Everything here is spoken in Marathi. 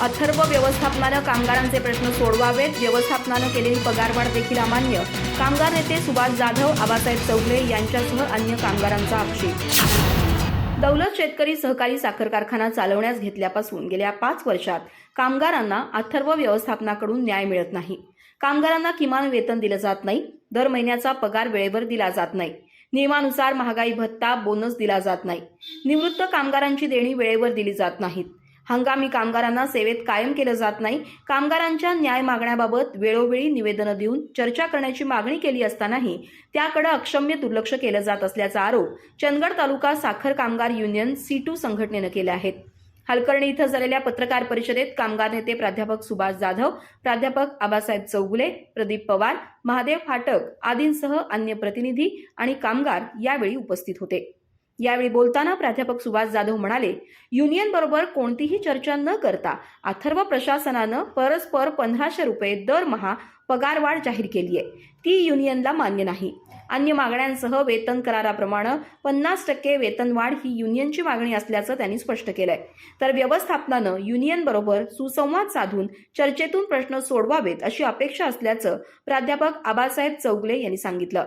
अथर्व व्यवस्थापनानं कामगारांचे प्रश्न सोडवावेत व्यवस्थापनानं केलेली पगारवाढ देखील अमान्य. कामगार नेते सुभाष जाधव आबासाहेब चौगले यांच्यासह अन्य कामगारांचा आक्षेप. दौलत शेतकरी सहकारी साखर कारखाना चालवण्यास घेतल्यापासून गेल्या पाच वर्षात कामगारांना अथर्व व्यवस्थापनाकडून न्याय मिळत नाही. कामगारांना किमान वेतन दिलं जात नाही. दर महिन्याचा पगार वेळेवर दिला जात नाही. नियमानुसार महागाई भत्ता बोनस दिला जात नाही. निवृत्त कामगारांची देणी वेळेवर दिली जात नाहीत. हंगामी कामगारांना सेवेत कायम केलं जात नाही. कामगारांच्या न्याय मागण्याबाबत वेळोवेळी निवेदनं देऊन चर्चा करण्याची मागणी केली असतानाही त्याकडे अक्षम्य दुर्लक्ष केलं जात असल्याचा आरोप चंदगड तालुका साखर कामगार युनियन सी टू संघटनेनं केला आहे हलकर्णी इथं झालेल्या पत्रकार परिषदेत कामगार नेते प्राध्यापक सुभाष जाधव प्राध्यापक आबासाहेब चौगुले प्रदीप पवार महादेव फाटक आदींसह अन्य प्रतिनिधी आणि कामगार यावेळी उपस्थित होते. यावेळी बोलताना प्राध्यापक सुभाष जाधव म्हणाले युनियन बरोबर कोणतीही चर्चा न करता अथर्व प्रशासनानं परस्पर पंधराशे रुपये दरमहा पगारवाढ जाहीर केली आहे. ती युनियनला मान्य नाही. अन्य मागण्यांसह वेतन कराराप्रमाणे पन्नास टक्के वेतनवाढ ही युनियनची मागणी असल्याचं त्यांनी स्पष्ट केलंय. तर व्यवस्थापनानं युनियन बरोबर सुसंवाद साधून चर्चेतून प्रश्न सोडवावेत अशी अपेक्षा असल्याचं प्राध्यापक आबासाहेब चौगले यांनी सांगितलं.